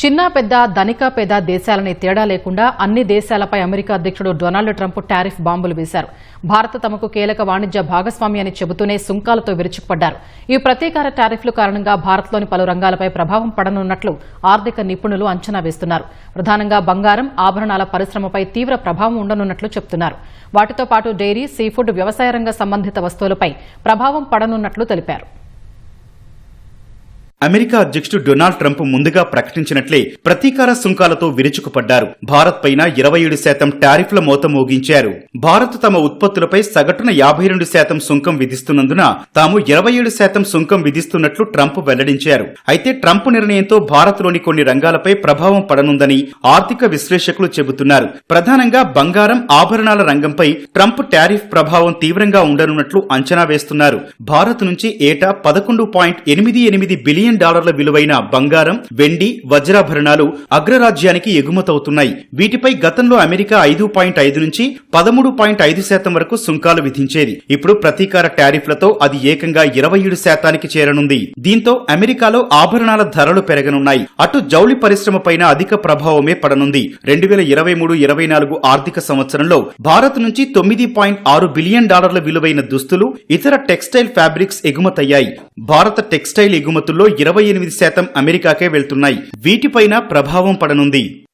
చిన్న పెద్ద ధనిక పెద్ద దేశాలని తేడా లేకుండా అన్ని దేశాలపై అమెరికా అధ్యక్షుడు డొనాల్డ్ ట్రంప్ టారిఫ్ బాంబులు వేశారు. భారత్ తమకు కీలక వాణిజ్య భాగస్వామి అని చెబుతూనే సుంకాలతో విరుచుకుపడ్డారు. ఈ ప్రతీకార టారిఫ్ల కారణంగా భారత్లోని పలు రంగాలపై ప్రభావం పడనున్నట్లు ఆర్థిక నిపుణులు అంచనా వేస్తున్నారు. ప్రధానంగా బంగారం ఆభరణాల పరిశ్రమపై తీవ్ర ప్రభావం ఉండనున్నట్లు చెబుతున్నారు. వాటితో పాటు డైరీ సీఫుడ్ వ్యవసాయ రంగ సంబంధిత వస్తువులపై ప్రభావం పడనున్నట్లు తెలిపారు. అమెరికా అధ్యక్షుడు డొనాల్డ్ ట్రంప్ ముందుగా ప్రకటించినట్లే ప్రతీకార సుంకాలతో విరుచుకుపడ్డారు. భారత్ పైన ఇరవై ఏడు శాతం టారిఫ్ల మోత మోగించారు. భారత్ తమ ఉత్పత్తులపై సగటున యాభై రెండు శాతం సుంకం విధిస్తున్నందున తాము ఇరవై ఏడు శాతం సుంకం విధిస్తున్నట్లు ట్రంప్ వెల్లడించారు. అయితే ట్రంప్ నిర్ణయంతో భారత్లోని కొన్ని రంగాలపై ప్రభావం పడనుందని ఆర్థిక విశ్లేషకులు చెబుతున్నారు. ప్రధానంగా బంగారం ఆభరణాల రంగంపై ట్రంప్ టారిఫ్ ప్రభావం తీవ్రంగా ఉండనున్నట్లు అంచనా వేస్తున్నారు. భారత్ నుంచి ఏటా పదకొండు పాయింట్ ఎనిమిది ఎనిమిది బిలియన్ డాలర్ల విలువైన బంగారం వెండి వజ్రాభరణాలు అగ్రరాజ్యానికి ఎగుమతవుతున్నాయి. వీటిపై గతంలో అమెరికా ఐదు పాయింట్ ఐదు నుంచి పదమూడు పాయింట్ ఐదు శాతం వరకు సుంకాలు విధించేది. ఇప్పుడు ప్రతీకార టారిఫ్లతో అది ఏకంగా ఇరవై ఏడు శాతానికి చేరనుంది. దీంతో అమెరికాలో ఆభరణాల ధరలు పెరగనున్నాయి. అటు జౌళి పరిశ్రమ పైన అధిక ప్రభావమే పడనుంది. రెండు వేల ఇరవై మూడు ఇరవై నాలుగు ఆర్థిక సంవత్సరంలో భారత్ నుంచి తొమ్మిది పాయింట్ ఆరు బిలియన్ డాలర్ల విలువైన దుస్తులు ఇతర టెక్స్టైల్ ఫ్యాబ్రిక్స్ ఎగుమతయ్యాయి. భారత టెక్స్టైల్ ఎగుమతుల్లో ఇరవై ఎనిమిది శాతం అమెరికాకే వెళ్తున్నాయి. వీటిపైన ప్రభావం పడనుంది.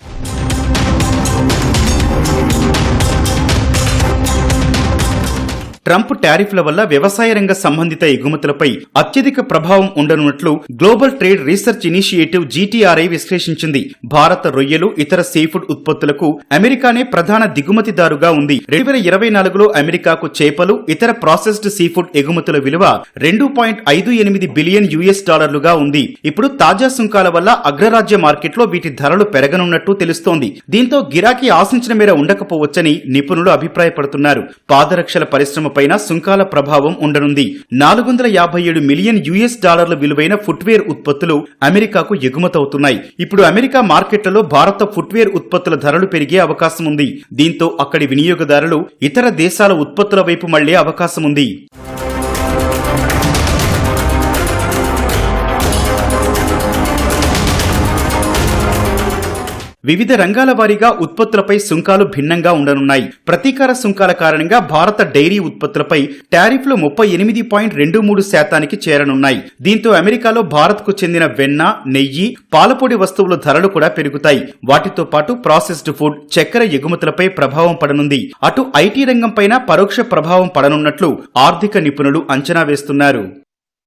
ట్రంప్ టారిఫ్ల వల్ల వ్యవసాయ రంగ సంబంధిత ఎగుమతులపై అత్యధిక ప్రభావం ఉండనున్నట్లు global trade research initiative GTRI విశ్లేషించింది. భారత రొయ్యలు ఇతర సీఫుడ్ ఉత్పత్తులకు అమెరికానే ప్రధాన దిగుమతిదారుగా ఉంది. రెండు వేల ఇరవై నాలుగులో అమెరికాకు చేపలు ఇతర ప్రాసెస్డ్ సీఫుడ్ ఎగుమతుల విలువ రెండు పాయింట్ ఐదు ఎనిమిది బిలియన్ యుఎస్ డాలర్లుగా ఉంది. ఇప్పుడు తాజా సుంకాల వల్ల అగ్రరాజ్య మార్కెట్లో వీటి ధరలు పెరగనున్నట్టు తెలుస్తోంది. దీంతో గిరాకీ ఆశించిన మేర ఉండకపోవచ్చని నిపుణులు అభిప్రాయపడుతున్నారు. పాదరక్షల పరిశ్రమ పైన సుంకాల ప్రభావం ఉండనుంది. నాలుగు వందల యాభై ఏడు మిలియన్ యుఎస్ డాలర్ల విలువైన ఫుట్వేర్ ఉత్పత్తులు అమెరికాకు ఎగుమతవుతున్నాయి. ఇప్పుడు అమెరికా మార్కెట్లలో భారత ఫుట్వేర్ ఉత్పత్తుల ధరలు పెరిగే అవకాశం ఉంది దీంతో అక్కడి వినియోగదారులు ఇతర దేశాల ఉత్పత్తుల వైపు మళ్ళే అవకాశం ఉంది వివిధ రంగాల వారీగా ఉత్పత్తులపై సుంకాలు భిన్నంగా ఉండనున్నాయి. ప్రతీకార సుంకాల కారణంగా భారత డైరీ ఉత్పత్తులపై టారిఫ్లు ముప్పై ఎనిమిది పాయింట్ రెండు మూడు శాతానికి చేరనున్నాయి. దీంతో అమెరికాలో భారత్కు చెందిన వెన్న నెయ్యి పాలపొడి వస్తువుల ధరలు కూడా పెరుగుతాయి. వాటితో పాటు ప్రాసెస్డ్ ఫుడ్ చక్కెర ఎగుమతులపై ప్రభావం పడనుంది. అటు ఐటీ రంగంపైన పరోక్ష ప్రభావం పడనున్నట్లు ఆర్థిక నిపుణులు అంచనా వేస్తున్నారు.